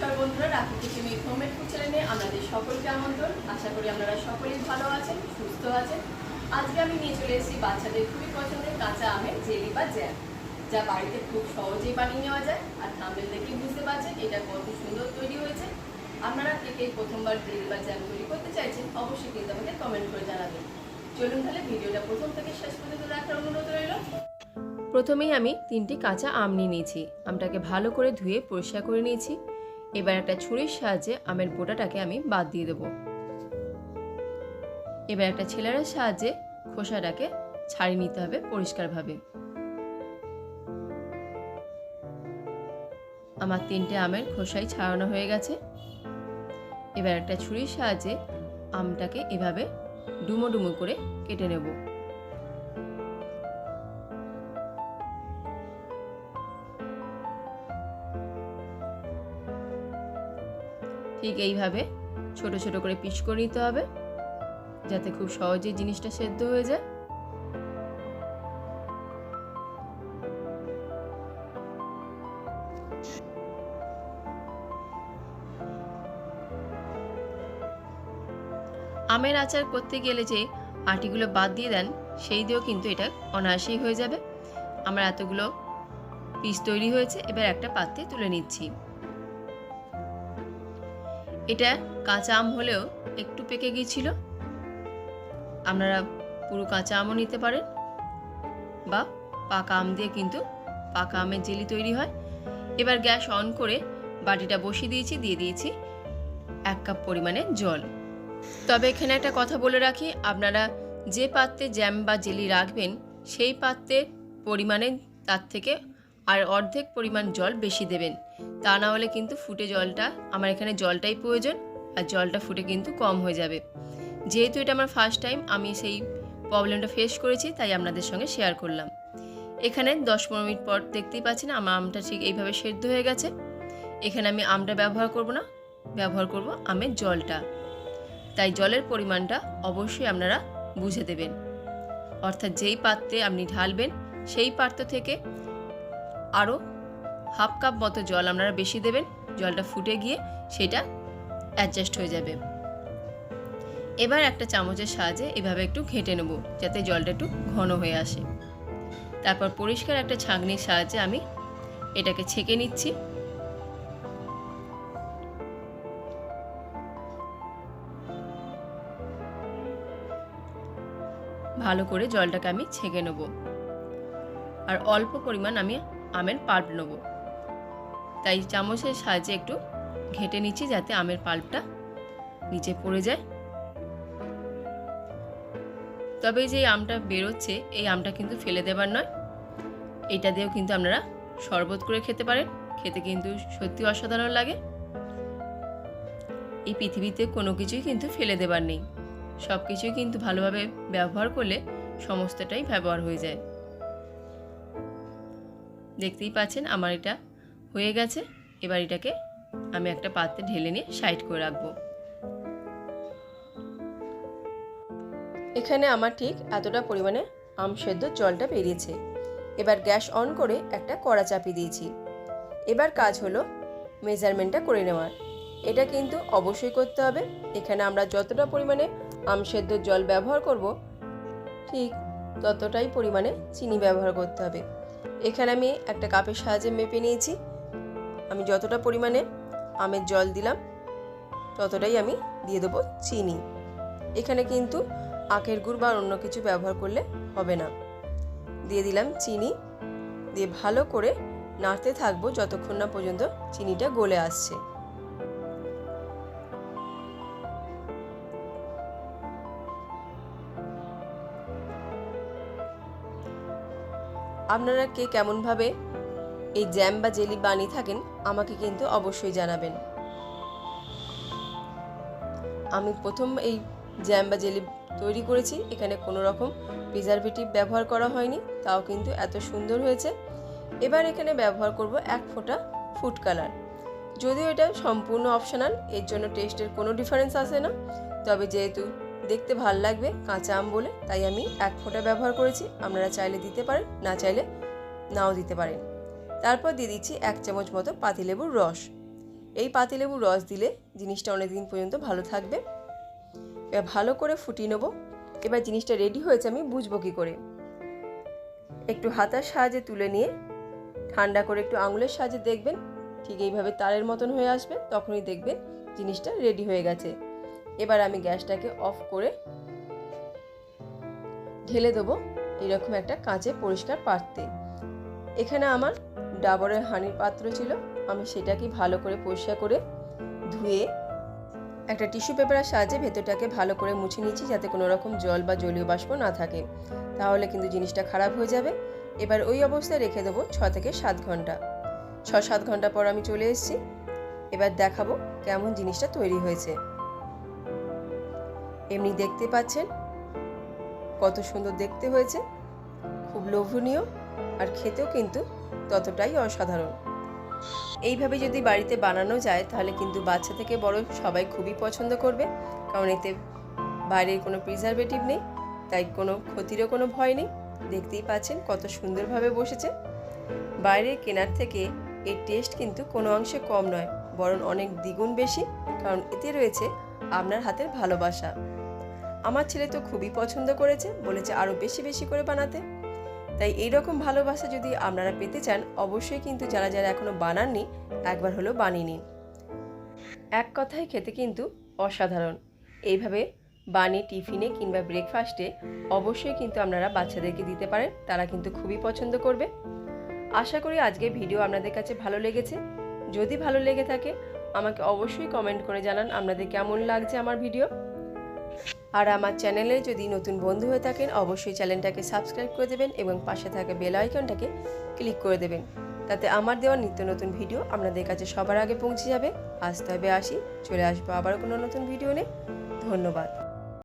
নমস্কার বন্ধুরা, রাখি কিচেনের হোমমেড ফুড চ্যানেলে আমাদের সকলকে আমন্ত্রণ। আশা করি আপনারা সকলেই ভালো আছেন, সুস্থ আছেন। আজকে আমি নিয়ে চলে এসেছি বাচ্চাদের খুবই পছন্দের কাঁচা আমের জেলি বা জ্যাম, যা বাড়িতে খুব সহজেই বানিয়ে নেওয়া যায়। আর থাম্বেল দেখে বুঝতে পারছেন এটা কত সুন্দর তৈরি হয়েছে। আপনারা কে কে প্রথমবার জেলি বা জ্যাম তৈরি করতে চাইছেন, অবশ্যই কিন্তু আমাকে কমেন্ট করে জানাবেন। চলুন তাহলে ভিডিওটা প্রথম থেকে শেষ পর্যন্ত দেখার অনুরোধ রইল। প্রথমেই আমি তিনটি কাঁচা আম নিয়ে নিয়েছি। আমটাকে ভালো করে ধুয়ে পরিষ্কার করে নিয়েছি। এবার একটা ছুরির সাহায্যে আমের বোটাটাকে আমি বাদ দিয়ে দেবো। এবার একটা ছেলের সাহায্যে খোসাটাকে ছাড়িয়ে নিতে হবে পরিষ্কারভাবে। আমার তিনটে আমের খোসাই ছাড়ানো হয়ে গেছে। এবার একটা ছুরির সাহায্যে আমটাকে এভাবে ডুমো ডুমো করে কেটে নেব। ঠিক এইভাবে ছোট ছোট করে পিস করে নিতে হবে, যাতে খুব সহজেই জিনিসটা সেদ্ধ হয়ে যায়। আমের আচার করতে গেলে যে আটিগুলো বাদ দিয়ে দেন, সেই দিয়েও কিন্তু এটা অনায়াসেই হয়ে যাবে। আমার এতগুলো পিস তৈরি হয়েছে, এবার একটা পাত্রে তুলে নিচ্ছি। এটা কাঁচা আম হলেও একটু পেকে গিয়েছিল। আপনারা পুরো কাঁচা আমও নিতে পারেন বা পাকা আম দিয়ে কিন্তু পাকা আমের জেলি তৈরি হয়। এবার গ্যাস অন করে বাটিটা বসিয়ে দিয়েছি, দিয়ে দিয়েছি এক কাপ পরিমাণে জল। তবে এখানে একটা কথা বলে রাখি, আপনারা যে পাত্রে জ্যাম বা জেলি রাখবেন, সেই পাত্রের পরিমাণে তার থেকে আর অর্ধেক পরিমাণ জল বেশি দেবেন। তা না হলে কিন্তু ফুটে জলটা, আমার এখানে জলটাই প্রয়োজন আর জলটা ফুটে কিন্তু কম হয়ে যাবে। যেহেতু এটা আমার ফার্স্ট টাইম আমি সেই প্রবলেমটা ফেস করেছি, তাই আপনাদের সঙ্গে শেয়ার করলাম। এখানে দশ পনেরো মিনিট পর দেখতেই পাচ্ছেন আমার আমটা ঠিক এইভাবে সেদ্ধ হয়ে গেছে। এখানে আমি আমটা ব্যবহার করব না, ব্যবহার করব আমের জলটা। তাই জলের পরিমাণটা অবশ্যই আপনারা বুঝে দেবেন। অর্থাৎ যেই পাত্রে আপনি ঢালবেন, সেই পাত্র থেকে আরও হাফ কাপ মতো জল আপনারা বেশি দেবেন, জলটা ফুটে গিয়ে সেটা অ্যাডজাস্ট হয়ে যাবে। এবার একটা চামচের সাহায্যে এভাবে একটু ঘেঁটে নেব, যাতে জলটা একটু ঘন হয়ে আসে। তারপর পরিষ্কার একটা ছাঁকনির সাহায্যে আমি এটাকে ছেঁকে নিচ্ছি। ভালো করে জলটাকে আমি ছেঁকে নেব। আর অল্প পরিমাণ আমি আমের পাল্প নেব। তাই চামচের সাহায্যে একটু ঘেটে নিচ্ছি যাতে আমের পাল্পটা নিচে পড়ে যায়। তবে যে আমটা বেরোচ্ছে, এই আমটা কিন্তু ফেলে দেবার নয়। এটা দিয়েও কিন্তু আপনারা শরবত করে খেতে পারেন। খেতে কিন্তু সত্যি অসাধারণ লাগে। এই পৃথিবীতে কোনো কিছুই কিন্তু ফেলে দেবার নেই। সব কিছুই কিন্তু ভালোভাবে ব্যবহার করলে সমস্তটাই ব্যবহার হয়ে যায়। দেখতেই পাচ্ছেন আমার এটা হয়ে গেছে, এবার এটাকে আমি একটা পাত্রে ঢেলে নিয়ে সাইড করে রাখব। এখানে আমার ঠিক এতটা পরিমাণে আম সেদ্ধ জলটা বেরিয়েছে। এবার গ্যাস অন করে একটা কড়া চাপিয়ে দিয়েছি। এবার কাজ হলো মেজারমেন্টটা করে নেওয়ার। এটা কিন্তু অবশ্যই করতে হবে। এখানে আমরা যতটা পরিমাণে আম সেদ্ধ জল ব্যবহার করব, ঠিক ততটাই পরিমাণে চিনি ব্যবহার করতে হবে। এখানে আমি একটা কাপের সাহায্যে মেপে নিয়েছি। আমি যতটা পরিমাণে আমের জল দিলাম, ততটাই আমি দিয়ে দেবো চিনি। এখানে কিন্তু আখের গুড় বা অন্য কিছু ব্যবহার করলে হবে না। দিয়ে দিলাম চিনি। দিয়ে ভালো করে নাড়তে থাকব যতক্ষণ না পর্যন্ত চিনিটা গলে আসছে। আপনারা কে কেমনভাবে এই জ্যাম বা জেলি বানিয়ে থাকেন, আমাকে কিন্তু অবশ্যই জানাবেন। আমি প্রথম এই জ্যাম বা জেলি তৈরি করেছি, এখানে কোনো রকম প্রিজারভেটিভ ব্যবহার করা হয়নি, তাও কিন্তু এত সুন্দর হয়েছে। এবার এখানে ব্যবহার করব এক ফোঁটা ফুড কালার যদিও এটা সম্পূর্ণ অপশনাল এর জন্য টেস্টের কোনো ডিফারেন্স আসে না। তবে যেহেতু দেখতে ভালো লাগবে, কাঁচা আম বলে, তাই আমি এক ফোঁটা ব্যবহার করেছি। আপনারা চাইলে দিতে পারেন, না চাইলে নাও দিতে পারেন। তারপর দিয়ে দিচ্ছি এক চামচ মতো পাতিলেবুর রস। এই পাতিলেবুর রস দিলে জিনিসটা অনেক দিন পর্যন্ত ভালো থাকবে। এবার ভালো করে ফুটিয়ে নেব। এবার জিনিসটা রেডি হয়েছে, আমি বুঝব কী করে। একটু হাতার সাহায্যে তুলে নিয়ে, ঠান্ডা করে একটু আঙুলের সাহায্যে দেখবেন, ঠিক এইভাবে তারের মতন হয়ে আসবে, তখনই দেখবেন জিনিসটা রেডি হয়ে গেছে। এবার আমি গ্যাসটাকে অফ করে ঢেলে দেবো, এরকম একটা কাঁচে পরিষ্কার পাত্রে। এখানে আমার ডাবরের হানির পাত্র ছিল, আমি সেটাকে ভালো করে পরিষ্কার করে ধুয়ে একটা টিস্যু পেপারের সাহায্যে ভেতরটাকে ভালো করে মুছে নিচ্ছি যাতে কোনো রকম জল বা জলীয় বাষ্প না থাকে। তাহলে কিন্তু জিনিসটা খারাপ হয়ে যাবে। এবার ওই অবস্থায় রেখে দেবো ছ থেকে সাত ঘণ্টা। ছ, সাত ঘণ্টা পর আমি চলে এসেছি। এবার দেখাবো কেমন জিনিসটা তৈরি হয়েছে। এমনি দেখতে পাচ্ছেন কত সুন্দর দেখতে হয়েছে। খুব লোভনীয়। আর খেতেও কিন্তু ততটাই অসাধারণ। এইভাবে যদি বাড়িতে বানানো যায়, তাহলে কিন্তু বাচ্চা থেকে বড় সবাই খুবই পছন্দ করবে। কারণ এতে বাইরের কোনো প্রিজারভেটিভ নেই, তাই কোনো ক্ষতিরও কোনো ভয় নেই। দেখতেই পাচ্ছেন কত সুন্দরভাবে বসেছে। বাইরে কেনার থেকে এর টেস্ট কিন্তু কোনো অংশে কম নয়, বরং অনেক দ্বিগুণ বেশি। কারণ এতে রয়েছে আপনার হাতের ভালোবাসা। আমার ছেলে তো খুবই পছন্দ করেছে, বলেছে আরও বেশি বেশি করে বানাতে। তাই এই রকম ভালোবাসা যদি আপনারা পেতে চান, অবশ্যই কিন্তু যারা যারা এখনও বানাননি, একবার হলো বানিয়ে নিন। এক কথায় খেতে কিন্তু অসাধারণ। এইভাবে বানিয়ে টিফিনে কিংবা ব্রেকফাস্টে অবশ্যই কিন্তু আপনারা বাচ্চাদেরকে দিতে পারেন, তারা কিন্তু খুবই পছন্দ করবে। আশা করি আজকে ভিডিও আপনাদের কাছে ভালো লেগেছে। যদি ভালো লেগে থাকে, আমাকে অবশ্যই কমেন্ট করে জানান আপনাদের কেমন লাগছে আমার ভিডিও। আর আমার চ্যানেলে যদি নতুন বন্ধু হয়ে থাকেন, অবশ্যই চ্যানেলটাকে সাবস্ক্রাইব করে দেবেন এবং পাশে থাকা বেল আইকনটাকে ক্লিক করে দেবেন। তাতে আমার দেওয়া নিত্য নতুন ভিডিও আপনাদের কাছে সবার আগে পৌঁছে যাবে। আজ হবে আসি, চলে আসব আবার কোনো নতুন ভিডিও নিয়ে। ধন্যবাদ।